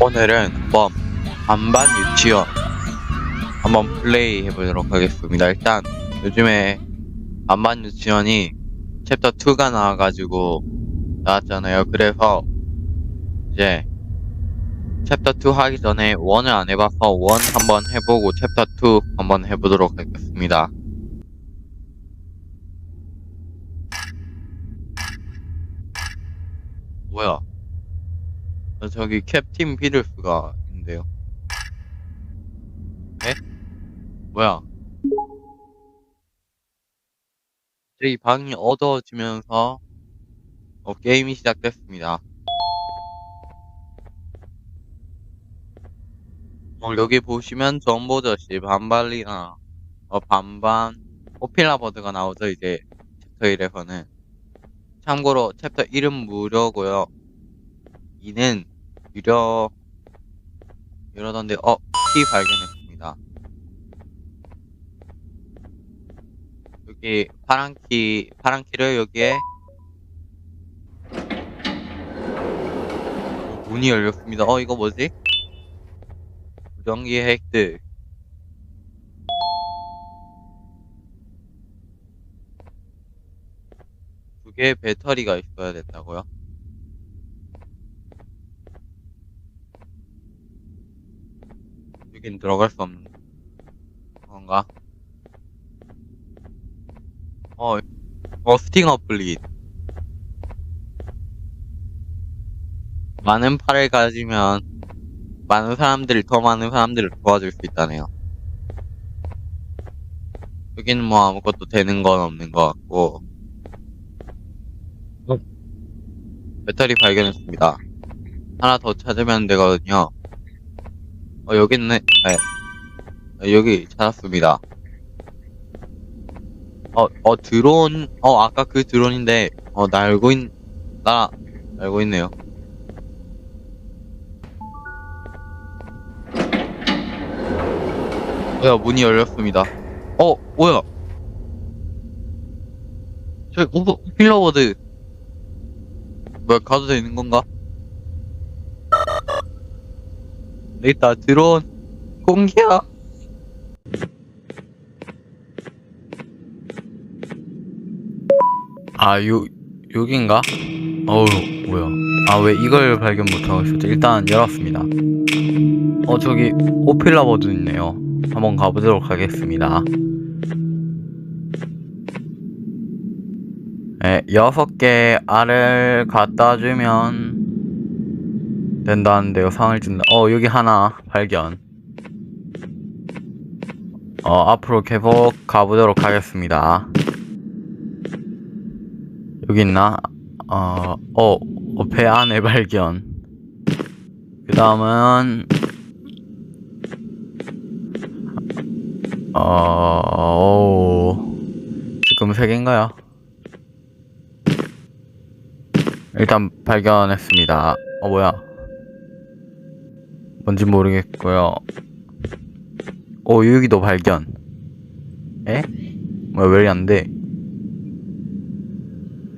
오늘은 한번 반반 유치원 한번 플레이 해보도록 하겠습니다. 일단 요즘에 반반 유치원이 챕터 2가 나와가지고 나왔잖아요. 그래서 이제 챕터 2 하기 전에 1을 안 해봐서 1 한번 해보고 챕터 2 한번 해보도록 하겠습니다. 뭐야? 어, 저기 캡틴 피들스가 있는데요. 에? 뭐야? 이 방이 어두워지면서 어, 게임이 시작됐습니다. 어, 여기 보시면 정보저씨 반발리나 어, 반반 오필라버드가 나오죠 이제 챕터 1에서는 참고로 챕터 1은 무료고요 2는 유료 이러던데 어 키 발견했습니다. 여기 파란 키 파란 키를 여기에 어, 문이 열렸습니다. 어 이거 뭐지? 무전기 획득 두 개의 배터리가 있어야 된다고요? 여긴 들어갈 수 없는 건가? 어, 어 스팅 어 플릿 많은 팔을 가지면 많은 사람들을 더 많은 사람들을 도와줄 수 있다네요. 여기는 뭐 아무것도 되는 건 없는 것 같고 배터리 발견했습니다. 하나 더 찾으면 되거든요. 어 여기 있네. 네. 어, 여기 찾았습니다. 어, 어 드론. 어 아까 그 드론인데 어 날고 있. 나 날고 있네요. 뭐야 문이 열렸습니다. 어 뭐야? 저 오버 필러워드 뭐야 가도 되는 건가? 있다 드론 공기야. 아, 요, 여긴가? 어우, 뭐야. 아, 왜 이걸 발견 있었지? 일단 열었습니다. 어, 저기, 오필라버드 있네요. 한번 가보도록 하겠습니다. 네, 여섯 개 알을 갖다 주면 된다는데요. 상을 준다. 어, 여기 하나 발견. 어, 앞으로 계속 가보도록 하겠습니다. 여기 있나? 어, 어, 어, 배 안에 발견. 그 다음은, 어, 오, 지금 세 개인가요? 일단 발견했습니다. 어, 뭐야. 뭔지 모르겠고요. 오, 여기도 발견. 에? 뭐야, 왜 이리 안 돼?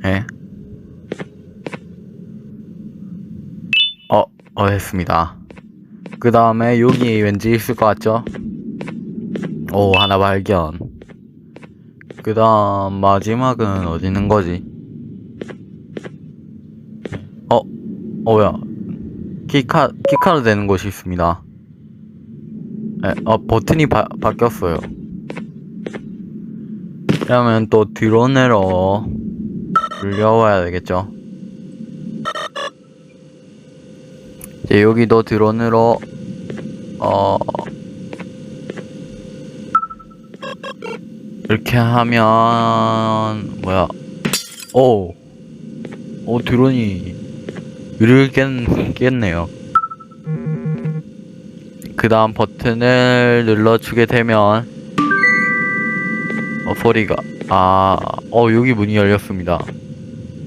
에? 어, 어, 했습니다. 그 다음에 여기 왠지 있을 것 같죠? 오, 하나 발견. 그 다음, 마지막은 어디 있는 거지? 어, 어, 뭐야. 키카, 키카로 되는 곳이 있습니다. 에, 어, 버튼이 바, 바뀌었어요. 그러면 또 드론으로 돌려와야 되겠죠. 이제 여기도 드론으로, 어, 이렇게 하면, 뭐야. 오, 오, 드론이, 위를 깼, 깼네요. 그 다음 버튼을 눌러주게 되면, 어, 소리가, 아, 어, 여기 문이 열렸습니다.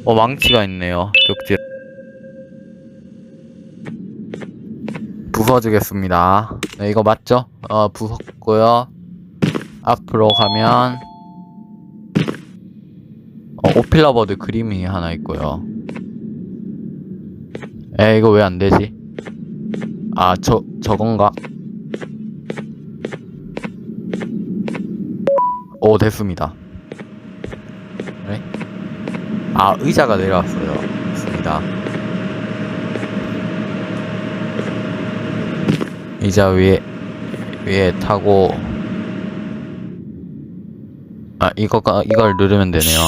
어, 망치가 있네요. 벽지. 부숴주겠습니다. 네, 이거 맞죠? 어, 부쉈고요. 앞으로 가면, 어, 오필라버드 그림이 하나 있고요. 에, 이거 왜 안 되지? 아, 저, 저건가? 오, 됐습니다. 네? 아, 의자가 내려왔어요. 됐습니다. 의자 위에, 위에 타고, 아, 이거가, 이걸 누르면 되네요.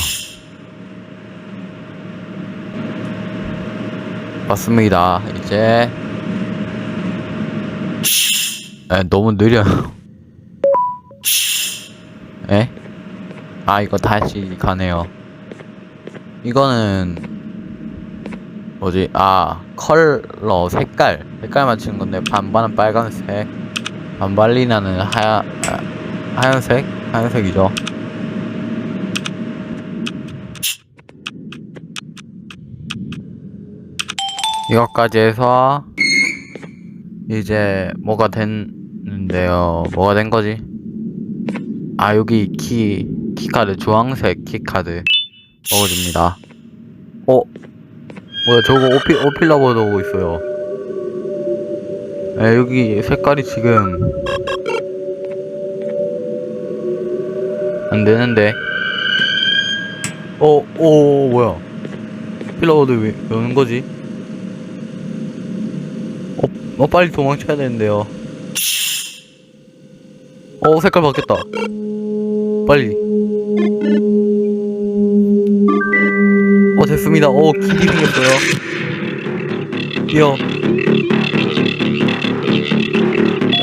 맞습니다. 이제, 에, 너무 느려요. 에? 아, 이거 다시 가네요. 이거는, 뭐지? 아, 컬러, 색깔. 색깔 맞추는 건데, 반반은 빨간색, 반발리나는 하얀, 아, 하얀색? 하얀색이죠. 이것까지 해서, 이제, 뭐가 됐는데요. 뭐가 된 거지? 아 여기 키 키카드 주황색 키카드 먹어줍니다. 어 뭐야 저거 오피 오필라고도 오고 있어요. 에 여기 색깔이 지금 안 되는데. 어, 오, 뭐야? 필라워드 왜, 왜 오는 거지? 어, 어, 빨리 도망쳐야 되는데요. 어, 색깔 바뀌었다. 빨리. 어, 됐습니다. 어, 길이 생겼어요. 뛰어.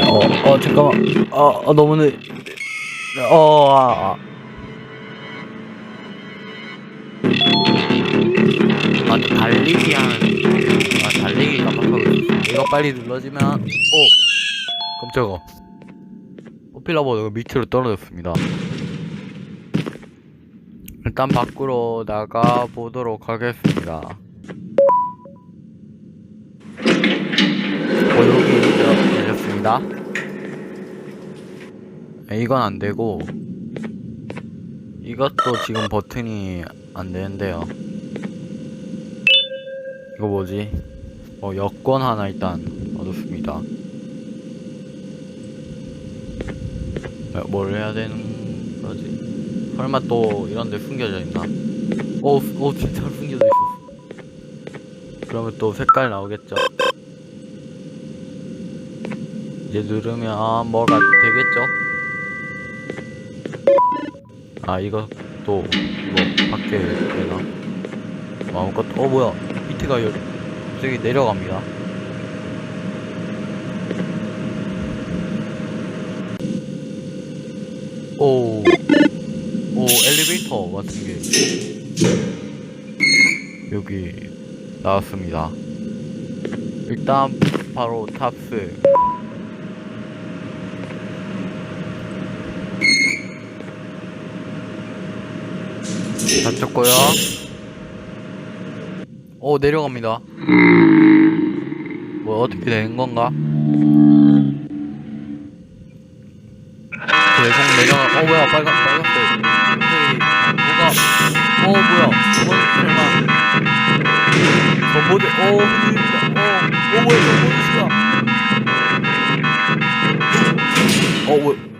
어, 어, 잠깐만. 아, 아 너무 늦. 어, 아, 아. 아, 달리기 한. 아, 달리기 깜빡하고. 이거 빨리 눌러주면. 오! 깜짝아. 포필러버드가 밑으로 떨어졌습니다. 일단 밖으로 나가 보도록 하겠습니다. 어, 여기 이제 열렸습니다. 에, 이건 안 되고, 이것도 지금 버튼이 안 되는데요. 이거 뭐지? 어, 여권 하나 일단 얻었습니다. 어, 뭘 해야 되는 거지? 설마 또 이런 데 숨겨져 있나? 오, 오, 진짜 숨겨져 있었어. 그러면 또 색깔 나오겠죠? 이제 누르면 뭐가 되겠죠? 아, 이것도 뭐 밖에 되나? 뭐 아무것도, 어, 뭐야. 밑에가 열, 갑자기 내려갑니다. 오, 오 엘리베이터 같은 게 여기 나왔습니다. 일단 바로 탑스. 다쳤고요. 오 내려갑니다. 뭐 어떻게 되는 건가? 계속 내려가. 어 뭐야 빨간 빨간색. 뭐가? 어 뭐야? 저번 설마? 전보드. 어 흔들린다. 어. 어 뭐야. 어 뭐?